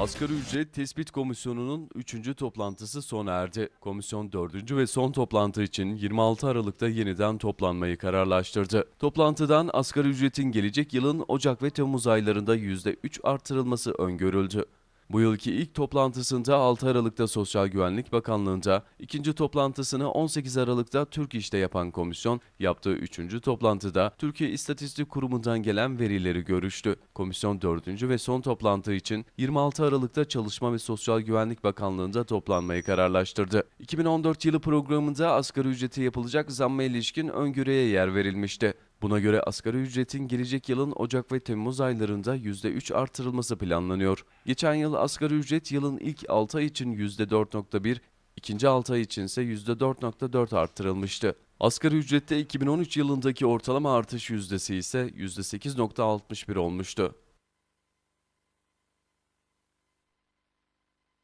Asgari ücret tespit komisyonunun 3. toplantısı sona erdi. Komisyon 4. ve son toplantı için 26 Aralık'ta yeniden toplanmayı kararlaştırdı. Toplantıdan asgari ücretin gelecek yılın Ocak ve Temmuz aylarında %3 artırılması öngörüldü. Bu yılki ilk toplantısında 6 Aralık'ta Sosyal Güvenlik Bakanlığı'nda, ikinci toplantısını 18 Aralık'ta Türk İş'te yapan komisyon, yaptığı üçüncü toplantıda Türkiye İstatistik Kurumu'ndan gelen verileri görüştü. Komisyon dördüncü ve son toplantı için 26 Aralık'ta Çalışma ve Sosyal Güvenlik Bakanlığı'nda toplanmayı kararlaştırdı. 2014 yılı programında asgari ücrete yapılacak zamma ilişkin öngörüye yer verilmişti. Buna göre asgari ücretin gelecek yılın Ocak ve Temmuz aylarında %3 artırılması planlanıyor. Geçen yıl asgari ücret yılın ilk 6 ay için %4.1, ikinci 6 ay için ise %4.4 arttırılmıştı. Asgari ücrette 2013 yılındaki ortalama artış yüzdesi ise %8.61 olmuştu.